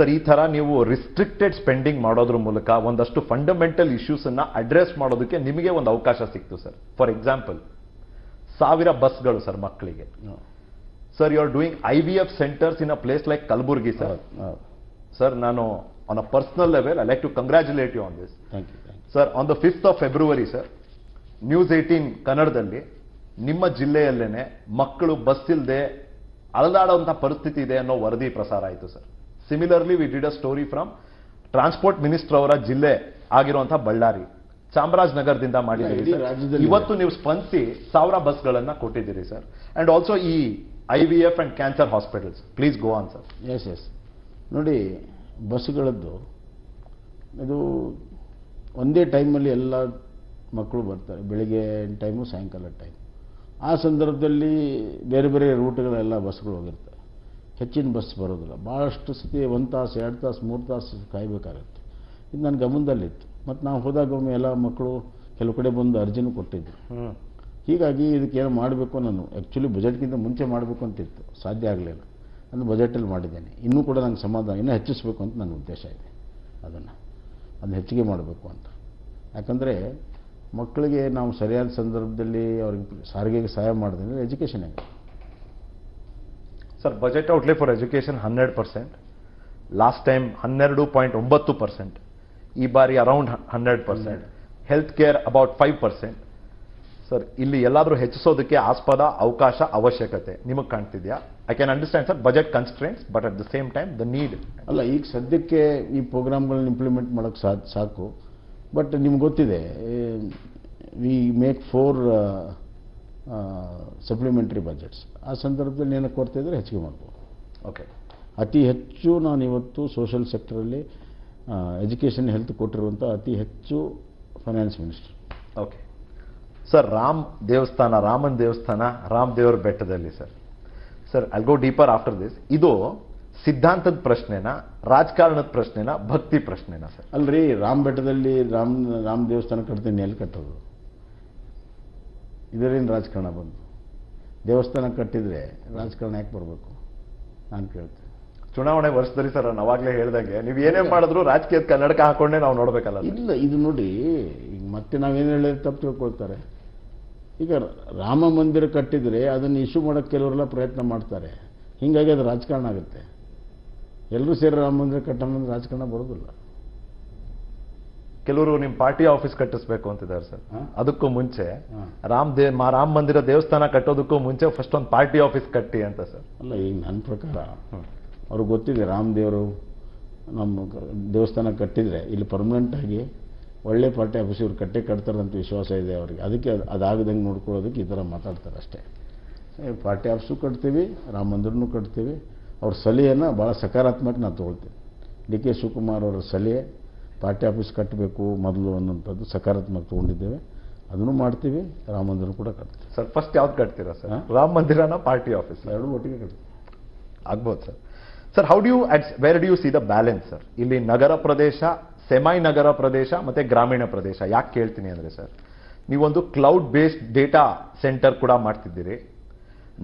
Sir ಈ ಥರ ನೀವು ರಿಸ್ಟ್ರಿಕ್ಟೆಡ್ ಸ್ಪೆಂಡಿಂಗ್ ಮಾಡೋದ್ರ ಮೂಲಕ ಒಂದಷ್ಟು ಫಂಡಮೆಂಟಲ್ ಇಶ್ಯೂಸ್ ಅನ್ನ ಅಡ್ರೆಸ್ ಮಾಡೋದಕ್ಕೆ ನಿಮಗೆ ಒಂದು ಅವಕಾಶ ಸಿಕ್ತು ಸರ್. ಫಾರ್ ಎಕ್ಸಾಂಪಲ್ ಸಾವಿರ ಬಸ್ಗಳು ಸರ್ ಮಕ್ಕಳಿಗೆ. Sir you are doing I V F centres in a place like Kalaburagi sir sir ನಾನು on a personal level I like to congratulate you on this sir on the fifth of February sir news eighteen ಕನ್ನಡದಲ್ಲಿ ನಿಮ್ಮ ಜಿಲ್ಲೆಯಲ್ಲೇನೆ ಮಕ್ಕಳು bus ಇಲ್ಲದೆ ಅಳದಾಡುವಂಥ ಪರಿಸ್ಥಿತಿ ಇದೆ ಅನ್ನೋ ವರದಿ ಪ್ರಸಾರ ಆಯಿತು sir similarly we did a story from transport minister ಅವರ ಜಿಲ್ಲೆ ಆಗಿರುವಂತಹ ಬಳ್ಳಾರಿ ಚಾಮರಾಜನಗರದಿಂದ ಮಾಡಿದ್ದೀರಿ ಇವತ್ತು ನೀವು ಸ್ಪಂದಿಸಿ ಸಾವಿರ ಬಸ್ಗಳನ್ನ ಕೊಟ್ಟಿದ್ದೀರಿ ಸರ್. ಅಂಡ್ ಆಲ್ಸೋ ಈ I V F and cancer hospitals please go on sir yes yes ನೋಡಿ ಬಸ್ಗಳದ್ದು ಇದು ಒಂದೇ ಟೈಮಲ್ಲಿ ಎಲ್ಲ ಮಕ್ಕಳು ಬರ್ತಾರೆ. ಬೆಳಿಗ್ಗೆ ಟೈಮು ಸಾಯಂಕಾಲ ಟೈಮ್ ಆ ಸಂದರ್ಭದಲ್ಲಿ ಬೇರೆ ಬೇರೆ ರೂಟ್ಗಳೆಲ್ಲ ಬಸ್ಗಳು ಹೋಗಿರ್ತವೆ. ಹೆಚ್ಚಿನ ಬಸ್ ಬರೋದಿಲ್ಲ. ಭಾಳಷ್ಟು ಸತಿ ಒಂದು ತಾಸು ಎರಡು ತಾಸು ಮೂರು ತಾಸು ಕಾಯಬೇಕಾಗತ್ತೆ. ಇದು ನನ್ನ ಗಮನದಲ್ಲಿತ್ತು. ಮತ್ತು ನಾವು ಹೋದಾಗ ಒಮ್ಮೆ ಎಲ್ಲ ಮಕ್ಕಳು ಕೆಲವು ಕಡೆ ಬಂದು ಅರ್ಜಿನೂ ಕೊಟ್ಟಿದ್ದರು ಹೀಗಾಗಿ ಇದಕ್ಕೇನು ಮಾಡಬೇಕು ನಾನು ಆ್ಯಕ್ಚುಲಿ ಬಜೆಟ್ಗಿಂತ ಮುಂಚೆ ಮಾಡಬೇಕು ಅಂತಿತ್ತು. ಸಾಧ್ಯ ಆಗಲಿಲ್ಲ. ನಾನು ಬಜೆಟಲ್ಲಿ ಮಾಡಿದ್ದೇನೆ. ಇನ್ನೂ ಕೂಡ ನಂಗೆ ಸಮಾಧಾನ ಇನ್ನೂ ಹೆಚ್ಚಿಸಬೇಕು ಅಂತ ನನ್ನ ಉದ್ದೇಶ ಇದೆ ಅದನ್ನು. ಅದನ್ನು ಹೆಚ್ಚಿಗೆ ಮಾಡಬೇಕು ಅಂತ. ಯಾಕಂದರೆ ಮಕ್ಕಳಿಗೆ ನಾವು ಸರಿಯಾದ ಸಂದರ್ಭದಲ್ಲಿ ಅವ್ರಿಗೆ ಸಾರಿಗೆಗೆ ಸಹಾಯ ಮಾಡಿದ್ರೆ ಎಜುಕೇಷನ್ ಆಗುತ್ತೆ sir budget outlay for education ಹನ್ನೆರಡು ಪರ್ಸೆಂಟ್ ಲಾಸ್ಟ್ ಟೈಮ್ ಹನ್ನೆರಡು ಪಾಯಿಂಟ್ ಒಂಬತ್ತು ಪರ್ಸೆಂಟ್ ಈ ಬಾರಿ ಅರೌಂಡ್ ಹನ್ನೆರಡು percent health care about five percent sir ಇಲ್ಲಿ ಎಲ್ಲಾದರೂ ಹೆಚ್ಚಿಸೋದಕ್ಕೆ ಆಸ್ಪದ ಅವಕಾಶ ಅವಶ್ಯಕತೆ. ನಿಮಗೆ ಕಾಣ್ತಿದೆಯಾ? I can understand sir budget constraints but at the same time the need ಅಲ್ಲ, ಈಗ ಸದ್ಯಕ್ಕೆ ಈ ಪ್ರೋಗ್ರಾಮ್ಗಳನ್ನ ಇಂಪ್ಲಿಮೆಂಟ್ ಮಾಡೋಕೆ ಸಾಕು. ಬಟ್ ನಿಮ್ಗೆ ಗೊತ್ತಿದೆ we make four supplementary budgets ಆ ಸಂದರ್ಭದಲ್ಲಿ ಏನಕ್ಕೆ ಕೊರತೆ ಇದ್ದರೆ ಹೆಚ್ಚಿಗೆ ಮಾಡ್ಬೋದು. ಓಕೆ ಅತಿ ಹೆಚ್ಚು ನಾನು ಇವತ್ತು ಸೋಷಲ್ ಸೆಕ್ಟರಲ್ಲಿ ಎಜುಕೇಷನ್ ಹೆಲ್ತ್ ಕೊಟ್ಟಿರುವಂಥ ಅತಿ ಹೆಚ್ಚು finance minister okay sir Ram ದೇವಸ್ಥಾನ ರಾಮನ್ ದೇವಸ್ಥಾನ ರಾಮ್ ದೇವರ ಬೆಟ್ಟದಲ್ಲಿ sir sir I'll go deeper after this ಇದು ಸಿದ್ಧಾಂತದ ಪ್ರಶ್ನೆನಾ ರಾಜಕಾರಣದ ಪ್ರಶ್ನೆನಾ ಭಕ್ತಿ ಪ್ರಶ್ನೆನಾ ಸರ್ ಅಲ್ರಿ ರಾಮ್ ಬೆಟ್ಟದಲ್ಲಿ ರಾಮ್ ರಾಮ್ ದೇವಸ್ಥಾನ ಕಟ್ತೀನಿ ಎಲ್ಲಿ ಕಟ್ಟೋದು ಇದರೇನು ರಾಜಕಾರಣ ಬಂತು. ದೇವಸ್ಥಾನ ಕಟ್ಟಿದರೆ ರಾಜಕಾರಣ ಯಾಕೆ ಬರಬೇಕು? ನಾನು ಕೇಳ್ತೇನೆ. ಚುನಾವಣೆ ವರ್ಷದಲ್ಲಿ ಸರ್ ನಾನು ಅವಾಗಲೇ ಹೇಳ್ದಂಗೆ ನೀವು ಏನೇ ಮಾಡಿದ್ರು ರಾಜಕೀಯದ ಕನ್ನಡಕ ಹಾಕೊಂಡೇ ನಾವು ನೋಡಬೇಕಲ್ಲ ಇಲ್ಲ ಇದು ನೋಡಿ ಈಗ ಮತ್ತೆ ನಾವೇನು ಹೇಳಿದ್ರೆ ತಪ್ಪು ತಿಳ್ಕೊಳ್ತಾರೆ. ಈಗ ರಾಮ ಮಂದಿರ ಕಟ್ಟಿದರೆ ಅದನ್ನು ಇಶ್ಯೂ ಮಾಡೋಕ್ಕೆ ಕೆಲವರೆಲ್ಲ ಪ್ರಯತ್ನ ಮಾಡ್ತಾರೆ. ಹೀಗಾಗಿ ಅದು ರಾಜಕಾರಣ ಆಗುತ್ತೆ. ಎಲ್ಲರೂ ಸೇರಿ ರಾಮ ಮಂದಿರ ಕಟ್ಟೋಣ ರಾಜಕಾರಣ ಬರೋದಿಲ್ಲ. ಕೆಲವರು ನಿಮ್ಮ ಪಾರ್ಟಿ ಆಫೀಸ್ ಕಟ್ಟಿಸ್ಬೇಕು ಅಂತಿದ್ದಾರೆ ಸರ್. ಅದಕ್ಕೂ ಮುಂಚೆ. ರಾಮ್ ದೇ ಮಾ ರಾಮ ಮಂದಿರ ದೇವಸ್ಥಾನ ಕಟ್ಟೋದಕ್ಕೂ ಮುಂಚೆ ಫಸ್ಟ್ ಒಂದು ಪಾರ್ಟಿ ಆಫೀಸ್ ಕಟ್ಟಿ ಅಂತ ಸರ್. ಅಲ್ಲ ಈಗ ನನ್ನ ಪ್ರಕಾರ ಅವ್ರಿಗೆ ಗೊತ್ತಿದೆ ರಾಮದೇವರು ನಮ್ಮ ದೇವಸ್ಥಾನ ಕಟ್ಟಿದರೆ ಇಲ್ಲಿ ಪರ್ಮನೆಂಟ್ ಆಗಿ ಒಳ್ಳೆ ಪಾರ್ಟಿ ಆಫೀಸ್ ಇವ್ರು ಕಟ್ಟೆ ಕಟ್ತಾರಂತ ವಿಶ್ವಾಸ ಇದೆ ಅವರಿಗೆ. ಅದಕ್ಕೆ ಅದು ಅದಾಗದಂಗೆ ನೋಡ್ಕೊಳ್ಳೋದಕ್ಕೆ ಈ ಥರ ಮಾತಾಡ್ತಾರೆ ಅಷ್ಟೇ. ಪಾರ್ಟಿ ಆಫೀಸು ಕಟ್ತೀವಿ ರಾಮ ಮಂದಿರನೂ ಕಟ್ತೀವಿ. ಅವ್ರ ಸಲಹೆಯನ್ನು ಭಾಳ ಸಕಾರಾತ್ಮಕ ನಾನು ತೊಗೊಳ್ತೀನಿ. ಡಿ ಕೆ ಶಿವಕುಮಾರ್ ಅವರ ಸಲಹೆ ಪಾರ್ಟಿ ಆಫೀಸ್ ಕಟ್ಟಬೇಕು ಮೊದಲು ಅನ್ನೋಂಥದ್ದು ಸಕಾರಾತ್ಮಕ ತೊಗೊಂಡಿದ್ದೇವೆ. ಅದನ್ನು ಮಾಡ್ತೀವಿ. ರಾಮ ಮಂದಿರ ಕೂಡ ಕಟ್ತೀವಿ. ಸರ್ ಫಸ್ಟ್ ಯಾವ್ದು ಕಟ್ತೀರಾ ಸರ್? ರಾಮ ಮಂದಿರನ ಪಾರ್ಟಿ ಆಫೀಸ್? ಎರಡು ಒಟ್ಟಿಗೆ ಕಟ್ತೀವಿ. ಆಗ್ಬೋದು sir. Sir how do you at where do you see the balance sir ಇಲ್ಲಿ ನಗರ ಪ್ರದೇಶ ಸೆಮೈ ನಗರ ಪ್ರದೇಶ ಮತ್ತೆ ಗ್ರಾಮೀಣ ಪ್ರದೇಶ. ಯಾಕೆ ಕೇಳ್ತೀನಿ ಅಂದ್ರೆ ಸರ್ ನೀವೊಂದು ಕ್ಲೌಡ್ ಬೇಸ್ಡ್ ಡೇಟಾ ಸೆಂಟರ್ ಕೂಡ ಮಾಡ್ತಿದ್ದೀರಿ.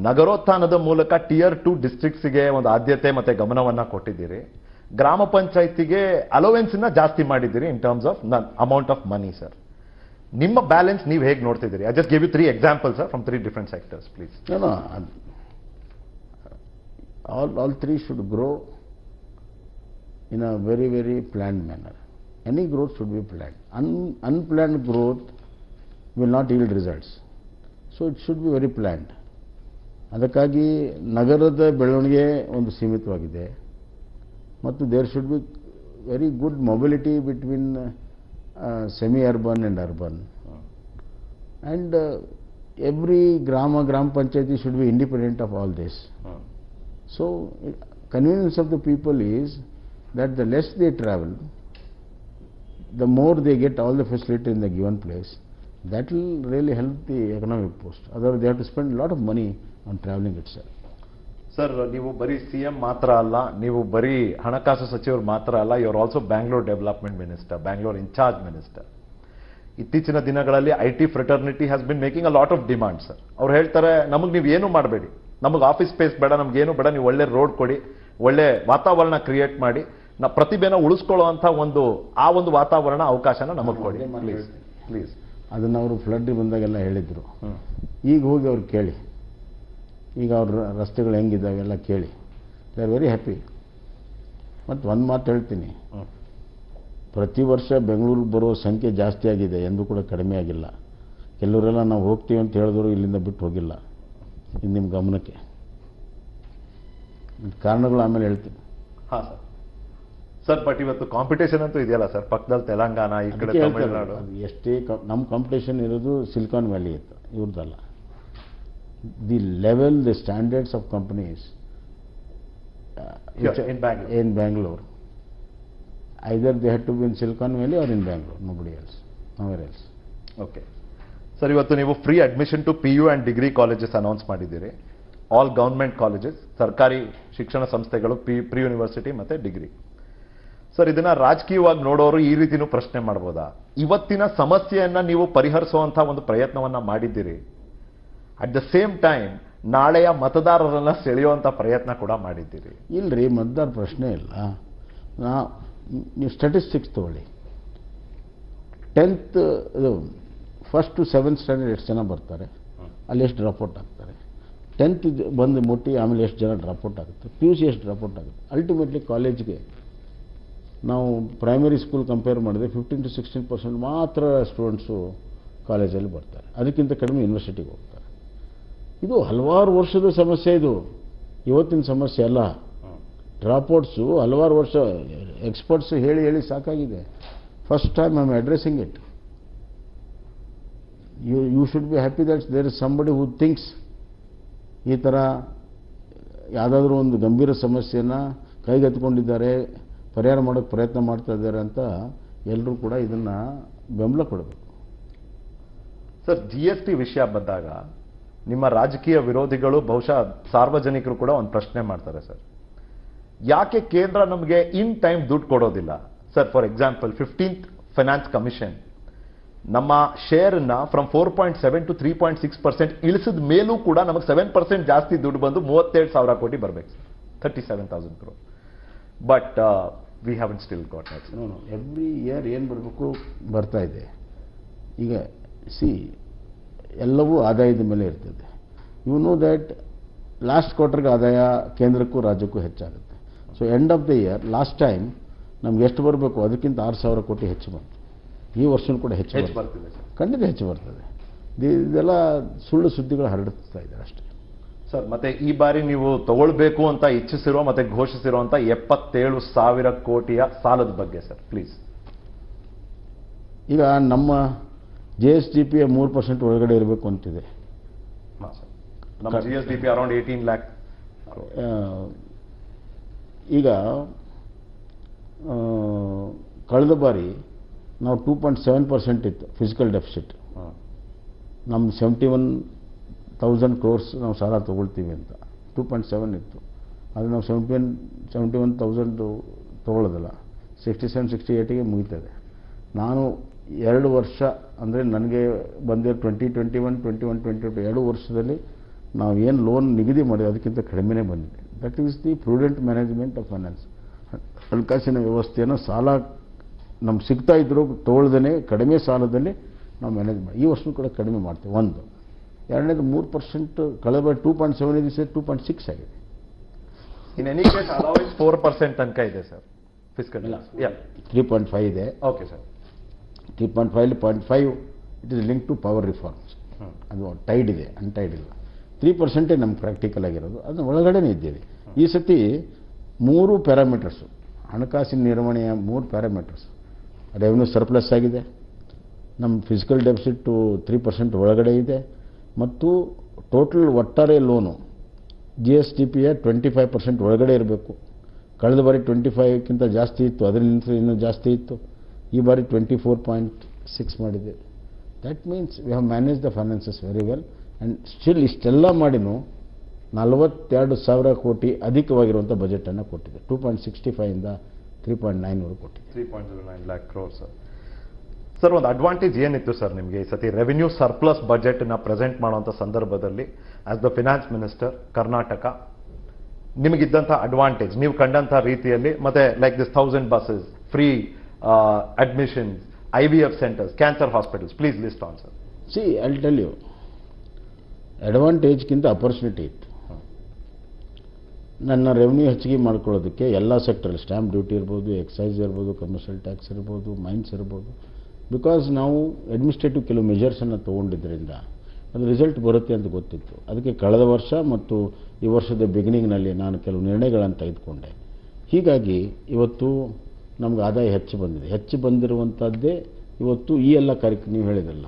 ನಗರೋತ್ಥಾನದ ಮೂಲಕ ಟಿಯರ್ ಟು ಡಿಸ್ಟ್ರಿಕ್ಟ್ಸ್ಗೆ ಒಂದು ಆದ್ಯತೆ ಮತ್ತೆ ಗಮನವನ್ನ ಕೊಟ್ಟಿದ್ದೀರಿ. ಗ್ರಾಮ ಪಂಚಾಯತಿಗೆ ಅಲೋವೆನ್ಸ್ನ ಜಾಸ್ತಿ ಮಾಡಿದ್ದೀರಿ in terms of none amount of money sir ನಿಮ್ಮ ಬ್ಯಾಲೆನ್ಸ್ ನೀವು ಹೇಗೆ ನೋಡ್ತಿದ್ದೀರಿ? I just give you three example sir from three different sectors please all all three should grow in a very very a manner any growth should be growth un unplanned growth will not yield results so it should be very planned. ಅದಕ್ಕಾಗಿ ನಗರದ ಬೆಳವಣಿಗೆ ಒಂದು ಸೀಮಿತವಾಗಿದೆ. ಮತ್ತು there should be very good mobility between semi urban and urban and uh, every grama gram panchayati should be independent of all this so it- convenience of the people is that the less they travel the more they get all the facility in the given place that will really help the economic post otherwise they have to spend a lot of money on traveling itself Sir ನೀವು ಬರೀ C M ಮಾತ್ರ ಅಲ್ಲ ನೀವು ಬರೀ ಹಣಕಾಸು ಸಚಿವರು ಮಾತ್ರ ಅಲ್ಲ you are also Bangalore development minister Bangalore in charge minister ಇತ್ತೀಚಿನ ದಿನಗಳಲ್ಲಿ I T fraternity has been making a lot of demand sir ಅವ್ರು ಹೇಳ್ತಾರೆ ನಮಗೆ ನೀವು ಏನು ಮಾಡಬೇಡಿ. ನಮಗೆ ಆಫೀಸ್ ಸ್ಪೇಸ್ ಬೇಡ ನಮ್ಗೆ ಏನು ಬೇಡ ನೀವು ಒಳ್ಳೆ ರೋಡ್ ಕೊಡಿ ಒಳ್ಳೆ ವಾತಾವರಣ ಕ್ರಿಯೇಟ್ ಮಾಡಿ ನಾ ಪ್ರತಿಭೆನ ಉಳಿಸ್ಕೊಳ್ಳುವಂತ ಒಂದು ಆ ಒಂದು ವಾತಾವರಣ ಅವಕಾಶನ ನಮಗೆ ಕೊಡಿ ಪ್ಲೀಸ್. ಪ್ಲೀಸ್ ಅದನ್ನು ಅವರು ಫ್ಲಡ್ ಬಂದಾಗೆಲ್ಲ ಹೇಳಿದ್ರು. ಈಗ ಹೋಗಿ ಅವ್ರು ಕೇಳಿ. ಈಗ ಅವ್ರ ರಸ್ತೆಗಳು ಹೆಂಗಿದ್ದಾವೆ ಎಲ್ಲ ಕೇಳಿ. ದೇ ಆರ್ ವೆರಿ ಹ್ಯಾಪಿ ಮತ್ತು ಒಂದು ಮಾತು ಹೇಳ್ತೀನಿ. ಪ್ರತಿ ವರ್ಷ ಬೆಂಗಳೂರಿಗೆ ಬರೋ ಸಂಖ್ಯೆ ಜಾಸ್ತಿ ಆಗಿದೆ ಎಂದು ಕೂಡ ಕಡಿಮೆ ಆಗಿಲ್ಲ. ಕೆಲವರೆಲ್ಲ ನಾವು ಹೋಗ್ತೀವಿ ಅಂತ ಹೇಳಿದ್ರು ಇಲ್ಲಿಂದ ಬಿಟ್ಟು ಹೋಗಿಲ್ಲ. ಇದು ನಿಮ್ಮ ಗಮನಕ್ಕೆ. ಕಾರಣಗಳು ಆಮೇಲೆ ಹೇಳ್ತೀನಿ. ಹಾಂ ಸರ್. ಸರ್ ಬಟ್ ಇವತ್ತು ಕಾಂಪಿಟೇಷನ್ ಅಂತೂ ಇದೆಯಲ್ಲ ಸರ್? ಪಕ್ಕದಲ್ಲಿ ತೆಲಂಗಾಣ ಈ ಕಡೆ ತಮಿಳುನಾಡು. ಎಷ್ಟೇ ನಮ್ಮ ಕಾಂಪಿಟೇಷನ್ ಇರೋದು ಸಿಲಿಕಾನ್ ವ್ಯಾಲಿ ಇತ್ತು. ಇವ್ರದ್ದಲ್ಲ the level standards standards of uh, Here, in Bangalore. in Bangalore. Either they had to be in Silicon Valley or in Bangalore, nobody else, nowhere else. Okay sir ಇವತ್ತು ನೀವು free admission to P U and degree colleges announce ಮಾಡಿದ್ದೀರಿ all government colleges ಸರ್ಕಾರಿ ಶಿಕ್ಷಣ ಸಂಸ್ಥೆಗಳು P pre university ಮತ್ತೆ degree sir ಇದನ್ನ ರಾಜಕೀಯವಾಗಿ ನೋಡೋರು ಈ ರೀತಿನೂ ಪ್ರಶ್ನೆ ಮಾಡ್ಬೋದಾ ಇವತ್ತಿನ ಸಮಸ್ಯೆಯನ್ನ ನೀವು ಪರಿಹರಿಸುವಂಥ ಒಂದು ಪ್ರಯತ್ನವನ್ನ ಮಾಡಿದ್ದೀರಿ ಅಟ್ ದ ಸೇಮ್ ಟೈಮ್ ನಾಳೆಯ ಮತದಾರರನ್ನ ಸೆಳೆಯುವಂಥ ಪ್ರಯತ್ನ ಕೂಡ ಮಾಡಿದ್ದೀರಿ. ಇಲ್ಲರಿ ಮತದಾರ ಪ್ರಶ್ನೆ ಇಲ್ಲ. ನಾ, ನೀವು ಸ್ಟ್ಯಾಟಿಸ್ಟಿಕ್ಸ್ ತಗೊಳ್ಳಿ. ಟೆಂತ್ ಇದು ಫಸ್ಟ್ ಟು ಸೆವೆಂತ್ ಸ್ಟ್ಯಾಂಡರ್ಡ್ ಎಷ್ಟು ಜನ ಬರ್ತಾರೆ? ಅಲ್ಲಿ ಎಷ್ಟು ಡ್ರಾಪ್ಔಟ್ ಆಗ್ತಾರೆ ಟೆಂತ್ ಬಂದು ಮುಟ್ಟಿ, ಆಮೇಲೆ ಎಷ್ಟು ಜನ ಡ್ರಾಪ್ಔಟ್ ಆಗುತ್ತೆ ಪಿ ಯು ಸಿ ಎಷ್ಟು ಡ್ರಾಪ್ಔಟ್ ಆಗುತ್ತೆ ಅಲ್ಟಿಮೇಟ್ಲಿ ಕಾಲೇಜ್ಗೆ ನಾವು ಪ್ರೈಮರಿ ಸ್ಕೂಲ್ ಕಂಪೇರ್ ಮಾಡಿದ್ರೆ ಫಿಫ್ಟೀನ್ ಟು ಸಿಕ್ಸ್ಟೀನ್ ಪರ್ಸೆಂಟ್ ಮಾತ್ರ ಸ್ಟೂಡೆಂಟ್ಸು ಕಾಲೇಜಲ್ಲಿ ಬರ್ತಾರೆ. ಅದಕ್ಕಿಂತ ಕಡಿಮೆ ಯೂನಿವರ್ಸಿಟಿಗೆ ಹೋಗ್ತಾರೆ. ಇದು ಹಲವಾರು ವರ್ಷದ ಸಮಸ್ಯೆ ಇದು. ಇವತ್ತಿನ ಸಮಸ್ಯೆ ಅಲ್ಲ. ಡ್ರಾಪ್ಔಟ್ಸು ಹಲವಾರು ವರ್ಷ ಎಕ್ಸ್ಪರ್ಟ್ಸ್ ಹೇಳಿ ಹೇಳಿ ಸಾಕಾಗಿದೆ. First time I am addressing it you you should be happy that's there is somebody who thinks ಈ ಥರ ಯಾವುದಾದ್ರೂ ಒಂದು ಗಂಭೀರ ಸಮಸ್ಯೆನ ಕೈಗೆತ್ತಿಕೊಂಡಿದ್ದಾರೆ, ಪರಿಹಾರ ಮಾಡೋಕ್ಕೆ ಪ್ರಯತ್ನ ಮಾಡ್ತಾ ಇದ್ದಾರೆ ಅಂತ ಎಲ್ಲರೂ ಕೂಡ ಇದನ್ನು ಬೆಂಬಲ ಕೊಡಬೇಕು. ಸರ್ ಜಿ ಎಸ್ ಟಿ ವಿಷಯ ಬಂದಾಗ ನಿಮ್ಮ ರಾಜಕೀಯ ವಿರೋಧಿಗಳು, ಬಹುಶಃ ಸಾರ್ವಜನಿಕರು ಕೂಡ ಒಂದು ಪ್ರಶ್ನೆ ಮಾಡ್ತಾರೆ, ಸರ್. ಯಾಕೆ ಕೇಂದ್ರ ನಮಗೆ ಇನ್ ಟೈಮ್ ದುಡ್ಡು ಕೊಡೋದಿಲ್ಲ? Sir, for example fifteenth finance commission ನಮ್ಮ ಶೇರ್ನ from four point seven to three point six percent ಇಳಿಸಿದ ಮೇಲೂ ಕೂಡ ನಮಗೆ ಸೆವೆನ್ ಪರ್ಸೆಂಟ್ ಜಾಸ್ತಿ ದುಡ್ಡು ಬಂದು ಮೂವತ್ತೇಳು ಸಾವಿರ ಕೋಟಿ ಬರಬೇಕು, sir. Thirty seven thousand crore but we haven't still got every year ಏನು ಬರಬೇಕು? ಬರ್ತಾ ಇದೆ. ಈಗ ಸಿ ಎಲ್ಲವೂ ಆದಾಯದ ಮೇಲೆ ಇರ್ತದೆ. ಯು ನೋ ದ್ಯಾಟ್ ಲಾಸ್ಟ್ ಕ್ವಾರ್ಟರ್ಗೆ ಆದಾಯ ಕೇಂದ್ರಕ್ಕೂ ರಾಜ್ಯಕ್ಕೂ ಹೆಚ್ಚಾಗುತ್ತೆ. So end of the year last time ನಮ್ಗೆ ಎಷ್ಟು ಬರಬೇಕು? ಅದಕ್ಕಿಂತ ಆರು ಸಾವಿರ ಕೋಟಿ ಹೆಚ್ಚು ಬಂತು. ಈ ವರ್ಷನೂ ಕೂಡ ಹೆಚ್ಚು ಬರ್ತದೆ. ಖಂಡಿತ ಹೆಚ್ಚು ಬರ್ತದೆ. ಇದು- ಇದೆಲ್ಲ ಸುಳ್ಳು ಸುದ್ದಿಗಳು ಹರಡುತ್ತಾ ಇದ್ದಾರೆ ಅಷ್ಟೇ. ಸರ್ ಮತ್ತೆ ಈ ಬಾರಿ ನೀವು ತಗೊಳ್ಬೇಕು ಅಂತ ಇಚ್ಛಿಸಿರೋ ಮತ್ತೆ ಘೋಷಿಸಿರುವಂತ ಎಪ್ಪತ್ತೇಳು ಸಾವಿರ ಕೋಟಿಯ ಸಾಲದ ಬಗ್ಗೆ ಸರ್ ಪ್ಲೀಸ್ ಈಗ ನಮ್ಮ ಜೆ ಎಸ್ ಡಿ ಪಿಯ ಮೂರು ಪರ್ಸೆಂಟ್ ಒಳಗಡೆ ಇರಬೇಕು ಅಂತಿದೆ. G S D P around eighteen lakh ಈಗ ಕಳೆದ ಬಾರಿ ನಾವು ಟೂ ಪಾಯಿಂಟ್ ಸೆವೆನ್ ಪರ್ಸೆಂಟ್ ಇತ್ತು ಫಿಸಿಕಲ್ ಡೆಫಿಸಿಟ್ ನಮ್ಮ ಸೆವೆಂಟಿ ಒನ್ ತೌಸಂಡ್ ಕ್ರೋರ್ಸ್ ನಾವು ಸಾಲ ತೊಗೊಳ್ತೀವಿ ಅಂತ. ಟೂ ಪಾಯಿಂಟ್ ಸೆವೆನ್ ಇತ್ತು. ಆದರೆ ನಾವು seventy one seventy one thousand ತೊಗೊಳ್ಳೋದಿಲ್ಲ. Sixty seven sixty ಏಯ್ಟಿಗೆ ಮುಗಿತದೆ. ನಾನು ಎರಡು ವರ್ಷ ಅಂದರೆ ನನಗೆ ಬಂದಿರೋ twenty twenty one twenty one twenty two ಎರಡು ವರ್ಷದಲ್ಲಿ ನಾವು ಏನು ಲೋನ್ ನಿಗದಿ ಮಾಡಿದೆ ಅದಕ್ಕಿಂತ ಕಡಿಮೆನೇ ಬಂದಿದೆ. That is the prudent management of finance ಹಣಕಾಸಿನ ವ್ಯವಸ್ಥೆಯನ್ನು ಸಾಲ ನಮ್ಗೆ ಸಿಗ್ತಾ ಇದ್ರು ತೊಗೊಳ್ದೇ ಕಡಿಮೆ ಸಾಲದಲ್ಲಿ ನಾವು ಮ್ಯಾನೇಜ್ ಮಾಡಿ. ಈ ವರ್ಷವೂ ಕೂಡ ಕಡಿಮೆ ಮಾಡ್ತೀವಿ ಒಂದು. ಎರಡನೇದು ಮೂರು ಪರ್ಸೆಂಟ್ ಕಳೆದ ಟೂ ಪಾಯಿಂಟ್ ಸೆವೆನ್ ಇದೆ ಸರ್ ಟೂ ಪಾಯಿಂಟ್ ಸಿಕ್ಸ್ ಆಗಿದೆ. In any case four percent ತನಕ ಇದೆ sir fiscal three point five ಇದೆ. Okay sir three point five point five it is link to power reforms ಅದು tied ಇದೆ untied ಇಲ್ಲ. Three ಪರ್ಸೆಂಟೇ ನಮ್ಮ practical ಆಗಿರೋದು. ಅದನ್ನ ಒಳಗಡೆನೇ ಇದ್ದೇವೆ. ಈ ಸತಿ ಮೂರು ಪ್ಯಾರಾಮೀಟರ್ಸು ಹಣಕಾಸಿನ ನಿರ್ವಹಣೆಯ ಮೂರು ಪ್ಯಾರಾಮೀಟರ್ಸ್ ರೆವೆನ್ಯೂ ಸರ್ಪ್ಲಸ್ ಆಗಿದೆ. ನಮ್ಮ ಫಿಸಿಕಲ್ ಡೆಫಿಸಿಟ್ಟು ತ್ರೀ ಪರ್ಸೆಂಟ್ ಒಳಗಡೆ ಇದೆ. ಮತ್ತು ಟೋಟಲ್ ಒಟ್ಟಾರೆ ಲೋನು ಜಿ ಎಸ್ ಟಿ ಪಿಯ ಟ್ವೆಂಟಿ ಫೈವ್ ಪರ್ಸೆಂಟ್ ಒಳಗಡೆ ಇರಬೇಕು. ಕಳೆದ ಬಾರಿ ಟ್ವೆಂಟಿ ಫೈವ್ಕ್ಕಿಂತ ಜಾಸ್ತಿ ಇತ್ತು ಅದರಿಂದ ಇನ್ನೂ ಜಾಸ್ತಿ ಇತ್ತು. ಈ ಬಾರಿ ಟ್ವೆಂಟಿ ಫೋರ್ ಪಾಯಿಂಟ್ ಸಿಕ್ಸ್ ಮಾಡಿದೆ. That means we have manage the finances very well and still ಇಷ್ಟೆಲ್ಲ ಮಾಡಿನೂ ನಲವತ್ತೆರಡು ಸಾವಿರ ಕೋಟಿ ಅಧಿಕವಾಗಿರುವಂಥ ಬಜೆಟನ್ನು ಕೊಟ್ಟಿದೆ. ಟೂ ಪಾಯಿಂಟ್ ಸಿಕ್ಸ್ಟಿ ಫೈವಿಂದ ತ್ರೀ ಪಾಯಿಂಟ್ ನೈನ್ವರೆಗೆ ಕೊಟ್ಟಿದೆ three point zero nine lakh crore sir sir ಒಂದು ಅಡ್ವಾಂಟೇಜ್ ಏನಿತ್ತು ಸರ್ ನಿಮಗೆ? ಈ ಸತಿ ರೆವಿನ್ಯೂ ಸರ್ಪ್ಲಸ್ ಬಜೆಟ್ನ ಪ್ರೆಸೆಂಟ್ ಮಾಡುವಂಥ ಸಂದರ್ಭದಲ್ಲಿ as the finance minister Karnataka ನಿಮಗಿದ್ದಂಥ advantage ನೀವು ಕಂಡಂಥ ರೀತಿಯಲ್ಲಿ, ಮತ್ತೆ like this thousand buses free admission I IVF centres cancer hospitals please list on sir see I'll tell you ಅಡ್ವಾಂಟೇಜ್ಗಿಂತ ಅಪರ್ಚುನಿಟಿ ಇತ್ತು. ನನ್ನ ರೆವೆನ್ಯೂ ಹೆಚ್ಚಿಗೆ ಮಾಡ್ಕೊಳ್ಳೋದಕ್ಕೆ ಎಲ್ಲ ಸೆಕ್ಟರ್ ಸ್ಟ್ಯಾಂಪ್ ಡ್ಯೂಟಿ ಇರ್ಬೋದು ಎಕ್ಸೈಸ್ ಇರ್ಬೋದು ಕಮರ್ಷಿಯಲ್ ಟ್ಯಾಕ್ಸ್ ಇರ್ಬೋದು ಮೈನ್ಸ್ ಇರ್ಬೋದು. ಬಿಕಾಸ್ ನಾವು ಅಡ್ಮಿನಿಸ್ಟ್ರೇಟಿವ್ ಕೆಲವು ಮೆಜರ್ಸನ್ನು ತೊಗೊಂಡಿದ್ದರಿಂದ ಅದು ರಿಸಲ್ಟ್ ಬರುತ್ತೆ ಅಂತ ಗೊತ್ತಿತ್ತು. ಅದಕ್ಕೆ ಕಳೆದ ವರ್ಷ ಮತ್ತು ಈ ವರ್ಷದ ಬಿಗಿನಿಂಗ್ನಲ್ಲಿ ನಾನು ಕೆಲವು ನಿರ್ಣಯಗಳನ್ನು ತೆಗೆದುಕೊಂಡೆ. ಹೀಗಾಗಿ ಇವತ್ತು ನಮ್ಗೆ ಆದಾಯ ಹೆಚ್ಚು ಬಂದಿದೆ. ಹೆಚ್ಚು ಬಂದಿರುವಂಥದ್ದೇ ಇವತ್ತು ಈ ಎಲ್ಲ ಕಾರ್ಯಕ್ರಮ ನೀವು ಹೇಳಿದ್ರಲ್ಲ.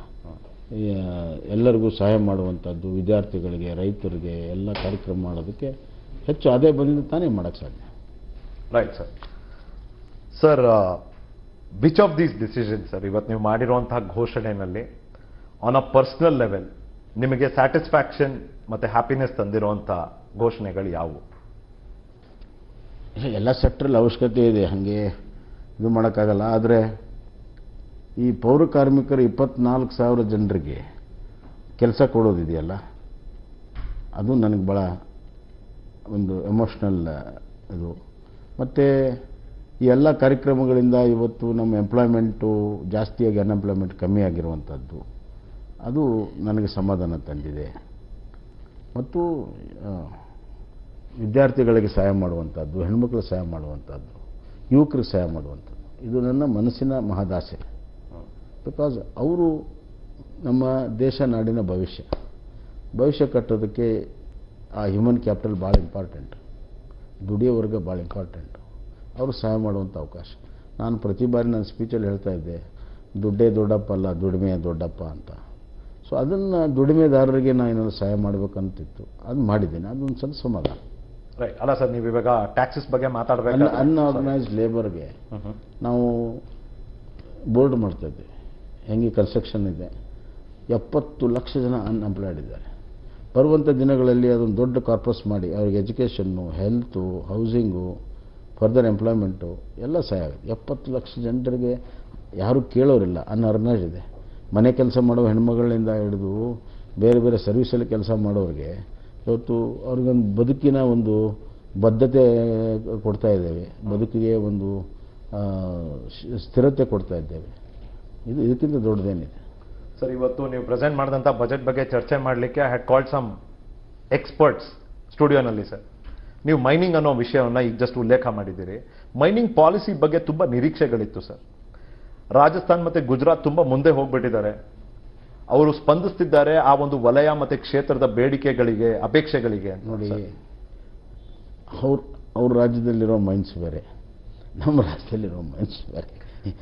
ಎಲ್ಲರಿಗೂ ಸಹಾಯ ಮಾಡುವಂಥದ್ದು ವಿದ್ಯಾರ್ಥಿಗಳಿಗೆ ರೈತರಿಗೆ ಎಲ್ಲ ಕಾರ್ಯಕ್ರಮ ಮಾಡೋದಕ್ಕೆ ಹೆಚ್ಚು ಆದಾಯ ಬಂದಿದ್ದು ತಾನೇ ಮಾಡೋಕ್ಕೆ ಸಾಧ್ಯ. Right sir sir which of these decision sir ಇವತ್ತು ನೀವು ಮಾಡಿರುವಂತಹ ಘೋಷಣೆಯಲ್ಲಿ ಆನ್ ಅ ಪರ್ಸ್ನಲ್ ಲೆವೆಲ್ ನಿಮಗೆ ಸ್ಯಾಟಿಸ್ಫ್ಯಾಕ್ಷನ್ ಮತ್ತು ಹ್ಯಾಪಿನೆಸ್ ತಂದಿರುವಂಥ ಘೋಷಣೆಗಳು ಯಾವುವು? ಎಲ್ಲ ಸೆಕ್ಟ್ರಲ್ಲಿ ಅವಶ್ಯಕತೆ ಇದೆ. ಹಾಗೆ ಇದು ಮಾಡೋಕ್ಕಾಗಲ್ಲ. ಆದರೆ ಈ ಪೌರ ಕಾರ್ಮಿಕರು ಇಪ್ಪತ್ನಾಲ್ಕು ಸಾವಿರ ಜನರಿಗೆ ಕೆಲಸ ಕೊಡೋದಿದೆಯಲ್ಲ? ಅದು ನನಗೆ ಭಾಳ ಒಂದು ಎಮೋಷ್ನಲ್ ಇದು. ಮತ್ತು ಈ ಎಲ್ಲ ಕಾರ್ಯಕ್ರಮಗಳಿಂದ ಇವತ್ತು ನಮ್ಮ ಎಂಪ್ಲಾಯ್ಮೆಂಟು ಜಾಸ್ತಿಯಾಗಿ ಅನ್ಎಂಪ್ಲಾಯ್ಮೆಂಟ್ ಕಮ್ಮಿ ಆಗಿರುವಂಥದ್ದು ಅದು ನನಗೆ ಸಮಾಧಾನ ತಂದಿದೆ. ಮತ್ತು ವಿದ್ಯಾರ್ಥಿಗಳಿಗೆ ಸಹಾಯ ಮಾಡುವಂಥದ್ದು ಹೆಣ್ಮಕ್ಳಿಗೆ ಸಹಾಯ ಮಾಡುವಂಥದ್ದು ಯುವಕರಿಗೆ ಸಹಾಯ ಮಾಡುವಂಥದ್ದು. ಇದು ನನ್ನ ಮನಸ್ಸಿನ ಮಹದಾಸೆ. ಬಿಕಾಸ್ ಅವರು ನಮ್ಮ ದೇಶ, ನಾಡಿನ ಭವಿಷ್ಯ. ಭವಿಷ್ಯ ಕಟ್ಟೋದಕ್ಕೆ ಆ ಹ್ಯೂಮನ್ ಕ್ಯಾಪಿಟಲ್ ಭಾಳ ಇಂಪಾರ್ಟೆಂಟ್ ದುಡಿಯೋ ವರ್ಗ ಭಾಳ ಇಂಪಾರ್ಟೆಂಟ್ ಅವರು ಸಹಾಯ ಮಾಡುವಂಥ ಅವಕಾಶ. ನಾನು ಪ್ರತಿ ಬಾರಿ ನನ್ನ ಸ್ಪೀಚಲ್ಲಿ ಹೇಳ್ತಾ ಇದ್ದೆ, ದುಡ್ಡೇ ದೊಡ್ಡಪ್ಪ ಅಲ್ಲ ದುಡಿಮೆ ದೊಡ್ಡಪ್ಪ ಅಂತ. ಸೊ ಅದನ್ನು ದುಡಿಮೆದಾರರಿಗೆ ನಾನು ಏನಾದ್ರು ಸಹಾಯ ಮಾಡಬೇಕಂತಿತ್ತು. ಅದು ಮಾಡಿದ್ದೇನೆ. ಅದೊಂದು ಸ್ವಲ್ಪ ಸಮಾಧಾನ. ರೈಟ್ ಅಲ್ಲ ಸರ್ ನೀವು ಇವಾಗ ಟ್ಯಾಕ್ಸಸ್ ಬಗ್ಗೆ ಮಾತಾಡಬೇಕು ಅನ್ಆರ್ಗನೈಸ್ಡ್ ಲೇಬರ್ಗೆ ನಾವು ಬೋರ್ಡ್ ಮಾಡ್ತಾ ಇದ್ದೀವಿ ಹೆಂಗೆ ಕನ್ಸ್ಟ್ರಕ್ಷನ್ ಇದೆ. ಎಪ್ಪತ್ತು ಲಕ್ಷ ಜನ ಅನ್ಎಂಪ್ಲಾಯ್ಡ್ ಇದ್ದಾರೆ. ಬರುವಂಥ ದಿನಗಳಲ್ಲಿ ಅದೊಂದು ದೊಡ್ಡ ಕಾರ್ಪಸ್ ಮಾಡಿ ಅವ್ರಿಗೆ education health housing further employment ಎಲ್ಲ ಸಹಾಯ ಆಗುತ್ತೆ. ಎಪ್ಪತ್ತು ಲಕ್ಷ ಜನರಿಗೆ ಯಾರೂ ಕೇಳೋರಿಲ್ಲ. ಅನ್ಆರ್ಗನೈಸ್ಡ್ ಇದೆ. ಮನೆ ಕೆಲಸ ಮಾಡೋ ಹೆಣ್ಮಗಳಿಂದ ಹಿಡಿದು ಬೇರೆ ಬೇರೆ ಸರ್ವಿಸಲ್ಲಿ ಕೆಲಸ ಮಾಡೋರಿಗೆ ಇವತ್ತು ಅವ್ರಿಗೊಂದು ಬದುಕಿನ ಒಂದು ಬದ್ಧತೆ ಕೊಡ್ತಾ ಇದ್ದೇವೆ. ಬದುಕಿಗೆ ಒಂದು ಸ್ಥಿರತೆ ಕೊಡ್ತಾ ಇದ್ದೇವೆ. ಇದು ಇದಕ್ಕಿಂತ ದೊಡ್ಡದೇನಿದೆ. ಸರ್, ಇವತ್ತು ನೀವು ಪ್ರೆಸೆಂಟ್ ಮಾಡಿದಂಥ ಬಜೆಟ್ ಬಗ್ಗೆ ಚರ್ಚೆ ಮಾಡಲಿಕ್ಕೆ ಹ್ಯಾಡ್ ಕಾಲ್ಡ್ ಸಮ್ ಎಕ್ಸ್ಪರ್ಟ್ಸ್ ಸ್ಟುಡಿಯೋನಲ್ಲಿ, ಸರ್. ನೀವು ಮೈನಿಂಗ್ ಅನ್ನೋ ವಿಷಯವನ್ನು ಈಗ ಜಸ್ಟ್ ಉಲ್ಲೇಖ ಮಾಡಿದ್ದೀರಿ. ಮೈನಿಂಗ್ ಪಾಲಿಸಿ ಬಗ್ಗೆ ತುಂಬ ನಿರೀಕ್ಷೆಗಳಿತ್ತು, ಸರ್. ರಾಜಸ್ಥಾನ್ ಮತ್ತು ಗುಜರಾತ್ ತುಂಬ ಮುಂದೆ ಹೋಗ್ಬಿಟ್ಟಿದ್ದಾರೆ. ಅವರು ಸ್ಪಂದಿಸ್ತಿದ್ದಾರೆ ಆ ಒಂದು ವಲಯ ಮತ್ತೆ ಕ್ಷೇತ್ರದ ಬೇಡಿಕೆಗಳಿಗೆ ಅಪೇಕ್ಷೆಗಳಿಗೆ ನೋಡಿ. ಅವ್ರ ಅವ್ರ ರಾಜ್ಯದಲ್ಲಿರೋ ಮೈನ್ಸ್ ಬೇರೆ. ನಮ್ಮ ರಾಜ್ಯದಲ್ಲಿರೋ ಮೈನ್ಸ್ ಬೇರೆ.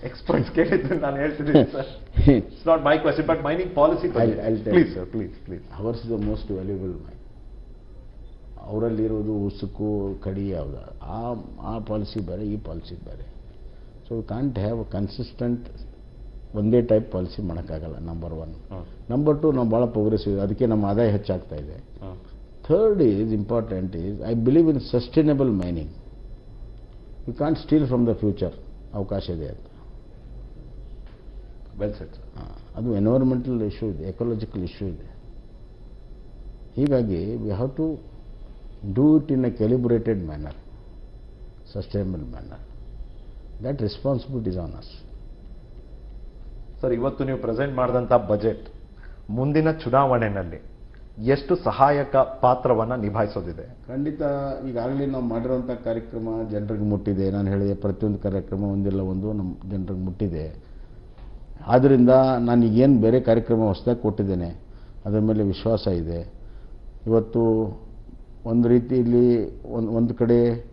ಎಕ್ಸ್ಪರ್ಟ್ಸ್ ಕೇಳಿದ್ರೆ ನಾನು ಹೇಳ್ತಿದ್ದೀನಿ sir. It's not my question but mining policy please. Sir please please ours the most valuable mine ಅವರಲ್ಲಿರೋದು ಉಸುಕು ಕಡಿ ಯಾವ್ದು. ಆ ಆ ಪಾಲಿಸಿ ಬೇರೆ ಈ ಪಾಲಿಸಿ ಬೇರೆ. ಸೊ ಕಾಂಟ್ ಹ್ಯಾವ್ ಕನ್ಸಿಸ್ಟೆಂಟ್ ಒಂದೇ ಟೈಪ್ ಪಾಲಿಸಿ ಮಾಡೋಕ್ಕಾಗಲ್ಲ ನಂಬರ್ ಒನ್ ನಂಬರ್ ಟು ನಾವು ಭಾಳ ಪ್ರೋಗ್ರೆಸಿವ್ ಅದಕ್ಕೆ ನಮ್ಮ ಆದಾಯ ಹೆಚ್ಚಾಗ್ತಾ ಇದೆ. Third is important is I believe in sustainable mining you can't steal from the future ಅವಕಾಶ ಇದೆ ಅಂತ. ವೆಲ್ ಸೆಟ್ ಅದು ಎನ್ವೈರ್ಮೆಂಟಲ್ ಇಶ್ಯೂ ಇದೆ ಎಕೋಲಜಿಕಲ್ ಇಶ್ಯೂ ಇದೆ. ಹೀಗಾಗಿ we have to do it in a calibrated manner sustainable manner that responsibility is on us sir, ಇವತ್ತು ನೀವು present ಮಾಡಿದಂಥ ಬಜೆಟ್ ಮುಂದಿನ ಚುನಾವಣೆಯಲ್ಲಿ ಎಷ್ಟು ಸಹಾಯಕ ಪಾತ್ರವನ್ನ ನಿಭಾಯಿಸೋದಿದೆ? ಖಂಡಿತ ಈಗಾಗಲೇ ನಾವು ಮಾಡಿರೋಂಥ ಕಾರ್ಯಕ್ರಮ ಜನರಿಗೆ ಮುಟ್ಟಿದೆ. ನಾನು ಹೇಳಿದೆ ಪ್ರತಿಯೊಂದು ಕಾರ್ಯಕ್ರಮ ಒಂದಿಲ್ಲ ಒಂದು ನಮ್ಮ ಜನರಿಗೆ ಮುಟ್ಟಿದೆ. ಆದ್ದರಿಂದ ನಾನು ಈಗೇನು ಬೇರೆ ಕಾರ್ಯಕ್ರಮ ಹೊಸದಾಗಿ ಕೊಟ್ಟಿದ್ದೇನೆ. ಅದರ ಮೇಲೆ ವಿಶ್ವಾಸ ಇದೆ. ಇವತ್ತು ಒಂದು ರೀತಿಯಲ್ಲಿ ಒಂದು ಒಂದು ಕಡೆ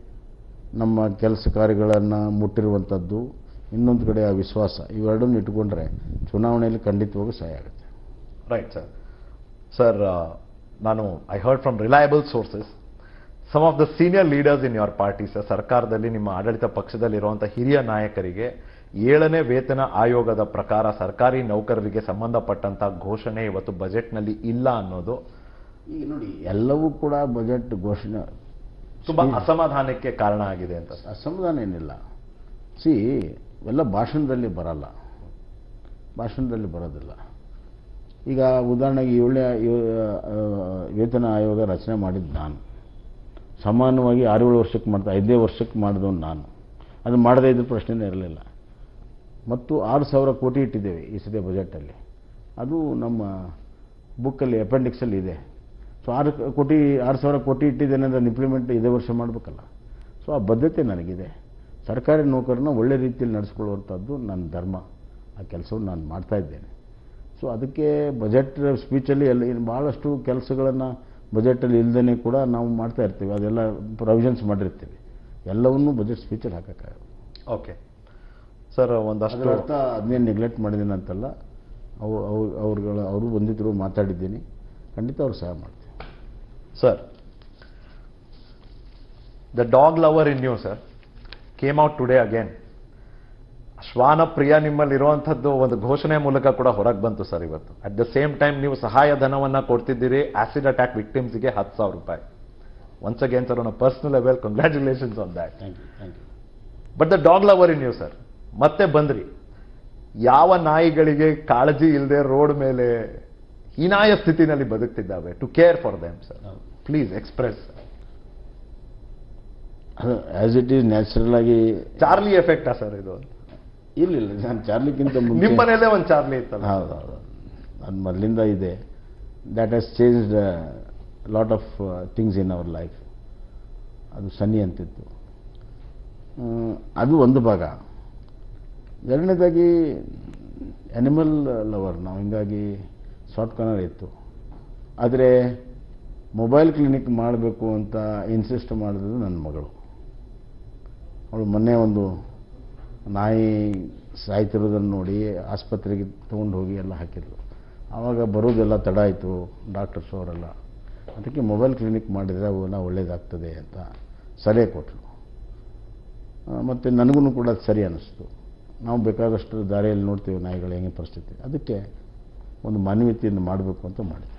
ನಮ್ಮ ಕೆಲಸ ಕಾರ್ಯಗಳನ್ನು ಮುಟ್ಟಿರುವಂಥದ್ದು ಇನ್ನೊಂದು ಕಡೆ ಆ ವಿಶ್ವಾಸ ಇವೆರಡನ್ನು ಇಟ್ಕೊಂಡ್ರೆ ಚುನಾವಣೆಯಲ್ಲಿ ಖಂಡಿತವಾಗೂ ಸಹಾಯ ಆಗುತ್ತೆ. ರೈಟ್ ಸರ್ ಸರ್ ನಾನು I heard from reliable sources some of the senior leaders in your party sir ಸರ್ಕಾರದಲ್ಲಿ ನಿಮ್ಮ ಆಡಳಿತ ಪಕ್ಷದಲ್ಲಿರುವಂಥ ಹಿರಿಯ ನಾಯಕರಿಗೆ ಏಳನೇ ವೇತನ ಆಯೋಗದ ಪ್ರಕಾರ ಸರ್ಕಾರಿ ನೌಕರರಿಗೆ ಸಂಬಂಧಪಟ್ಟಂಥ ಘೋಷಣೆ ಇವತ್ತು ಬಜೆಟ್ನಲ್ಲಿ ಇಲ್ಲ ಅನ್ನೋದು ಈಗ ನೋಡಿ ಎಲ್ಲವೂ ಕೂಡ ಬಜೆಟ್ ಘೋಷಣೆ. ತುಂಬಾ ಅಸಮಾಧಾನಕ್ಕೆ ಕಾರಣ ಆಗಿದೆ ಅಂತ. ಅಸಮಾಧಾನ ಏನಿಲ್ಲ. ಸಿ ಇವೆಲ್ಲ ಭಾಷಣದಲ್ಲಿ ಬರಲ್ಲ. ಭಾಷಣದಲ್ಲಿ ಬರೋದಿಲ್ಲ. ಈಗ ಉದಾಹರಣೆಗೆ ಏಳನೇ ವೇತನ ಆಯೋಗ ರಚನೆ ಮಾಡಿದ್ದು ನಾನು. ಸಮಾನವಾಗಿ ಆರೇಳು ವರ್ಷಕ್ಕೆ ಮಾಡ್ತಾ ಐದೇ ವರ್ಷಕ್ಕೆ ಮಾಡಿದವನು ನಾನು. ಅದು ಮಾಡದೇ ಇದ್ದ ಪ್ರಶ್ನೆನೇ ಇರಲಿಲ್ಲ. ಮತ್ತು ಆರು ಸಾವಿರ ಕೋಟಿ ಇಟ್ಟಿದ್ದೇವೆ ಈ ಸದ್ಯ ಬಜೆಟಲ್ಲಿ. ಅದು ನಮ್ಮ ಬುಕ್ಕಲ್ಲಿ, ಅಪೆಂಡಿಕ್ಸಲ್ಲಿ ಇದೆ. ಸೊ ಆರು ಕೋಟಿ, ಆರು ಸಾವಿರ ಕೋಟಿ ಇಟ್ಟಿದ್ದೇನೆ ಅದನ್ನು ಇಂಪ್ಲಿಮೆಂಟ್ ಇದೇ ವರ್ಷ ಮಾಡಬೇಕಲ್ಲ. ಸೊ ಆ ಬದ್ಧತೆ ನನಗಿದೆ. ಸರ್ಕಾರಿ ನೌಕರನ್ನ ಒಳ್ಳೆ ರೀತಿಯಲ್ಲಿ ನಡೆಸ್ಕೊಳ್ಳುವಂಥದ್ದು ನನ್ನ ಧರ್ಮ. ಆ ಕೆಲಸವನ್ನು ನಾನು ಮಾಡ್ತಾ ಇದ್ದೇನೆ. ಸೊ ಅದಕ್ಕೆ ಬಜೆಟ್ ಸ್ಪೀಚಲ್ಲಿ ಎಲ್ಲ ಇನ್ನು ಭಾಳಷ್ಟು ಕೆಲಸಗಳನ್ನು ಬಜೆಟಲ್ಲಿ ಇಲ್ಲದೇ ಕೂಡ ನಾವು ಮಾಡ್ತಾ ಇರ್ತೀವಿ. ಅದೆಲ್ಲ ಪ್ರೊವಿಷನ್ಸ್ ಮಾಡಿರ್ತೀವಿ. ಎಲ್ಲವನ್ನೂ ಬಜೆಟ್ ಸ್ಪೀಚಲ್ಲಿ ಹಾಕೋಕ್ಕಾಗಲ್ಲ. ಓಕೆ ಸರ್ ಒಂದಷ್ಟು ಅಷ್ಟು ಅರ್ಥ ಅದನ್ನೇನು ನೆಗ್ಲೆಕ್ಟ್ ಮಾಡಿದ್ದೀನಿ ಅಂತಲ್ಲ ಅವು ಅವ್ರು ಅವ್ರುಗಳ ಅವರು ಬಂದಿದ್ದರು ಮಾತಾಡಿದ್ದೀನಿ. ಖಂಡಿತ ಅವ್ರು ಸಹಾಯ ಮಾಡ್ತೀನಿ sir the dog lover in you sir came out today again ಶ್ವಾನ ಪ್ರಿಯ ನಿಮ್ಮಲ್ಲಿ ಇರುವಂಥದ್ದು ಒಂದು ಘೋಷಣೆ ಮೂಲಕ ಕೂಡ ಹೊರಗೆ ಬಂತು ಸರ್ ಇವತ್ತು. ಅಟ್ ದ ಸೇಮ್ ಟೈಮ್ ನೀವು ಸಹಾಯ ಧನವನ್ನ ಕೊಡ್ತಿದ್ದೀರಿ ಆಸಿಡ್ ಅಟ್ಯಾಕ್ ವಿಕ್ಟಿಮ್ಸ್ಗೆ ಹತ್ತು ಸಾವಿರ ರೂಪಾಯಿ. Once again sir on personal level congratulations on that but the dog lover in you sir ಮತ್ತೆ ಬಂದ್ರಿ. ಯಾವ ನಾಯಿಗಳಿಗೆ ಕಾಳಜಿ ಇಲ್ಲದೆ ರೋಡ್ ಮೇಲೆ ಹೀನಾಯ ಸ್ಥಿತಿನಲ್ಲಿ ಬದುಕ್ತಿದ್ದಾವೆ? To care for them sir please express ಅದು ಆ್ಯಸ್ ಇಟ್ ಈಸ್ ನ್ಯಾಚುರಲ್ ಆಗಿ ಚಾರ್ಲಿ ಎಫೆಕ್ಟಾ ಸರ್ ಇದು? ಇಲ್ಲ ಇಲ್ಲ ನಾನು ಚಾರ್ಲಿಕ್ಕಿಂತ ನಿಮ್ಮ ಒಂದು ಚಾರ್ಲಿ ಇತ್ತಲ್ಲ? ಹೌದು ಹೌದು. ಅದು ಮೊದಲಿಂದ ಇದೆ. That has changed lot of things in our life ಅದು ಸನ್ನಿ ಅಂತಿತ್ತು. ಅದು ಒಂದು ಭಾಗ. ಎರಡನೇದಾಗಿ ಅನಿಮಲ್ ಲವರ್ ನಾವು ಹಿಂಗಾಗಿ ಶಾರ್ಟ್ ಕಾರ್ನರ್ ಇತ್ತು. ಆದರೆ ಮೊಬೈಲ್ ಕ್ಲಿನಿಕ್ ಮಾಡಬೇಕು ಅಂತ ಇನ್ಸಿಸ್ಟ್ ಮಾಡಿದ್ರು ನನ್ನ ಮಗಳು. ಅವಳು ಮೊನ್ನೆ ಒಂದು ನಾಯಿ ಸಾಯ್ತಿರೋದನ್ನು ನೋಡಿ ಆಸ್ಪತ್ರೆಗೆ ತೊಗೊಂಡು ಹೋಗಿ ಎಲ್ಲ ಹಾಕಿದ್ರು ಆವಾಗ ಬರೋದೆಲ್ಲ ತಡ ಆಯಿತು, ಡಾಕ್ಟರ್ಸ್ ಅವರೆಲ್ಲ. ಅದಕ್ಕೆ ಮೊಬೈಲ್ ಕ್ಲಿನಿಕ್ ಮಾಡಿದರೆ ಅವೆಲ್ಲ ಒಳ್ಳೇದಾಗ್ತದೆ ಅಂತ ಸಲಹೆ ಕೊಟ್ಟರು ಮತ್ತು ನನಗೂ ಕೂಡ ಅದು ಸರಿ ಅನ್ನಿಸ್ತು ನಾವು ಬೇಕಾದಷ್ಟು ದಾರಿಯಲ್ಲಿ ನೋಡ್ತೀವಿ ನಾಯಿಗಳು ಹೆಂಗೆ ಪರಿಸ್ಥಿತಿ. ಅದಕ್ಕೆ ಒಂದು ಮಾನವೀಯತೆಯನ್ನು ಮಾಡಬೇಕು ಅಂತ ಮಾಡಿದೆ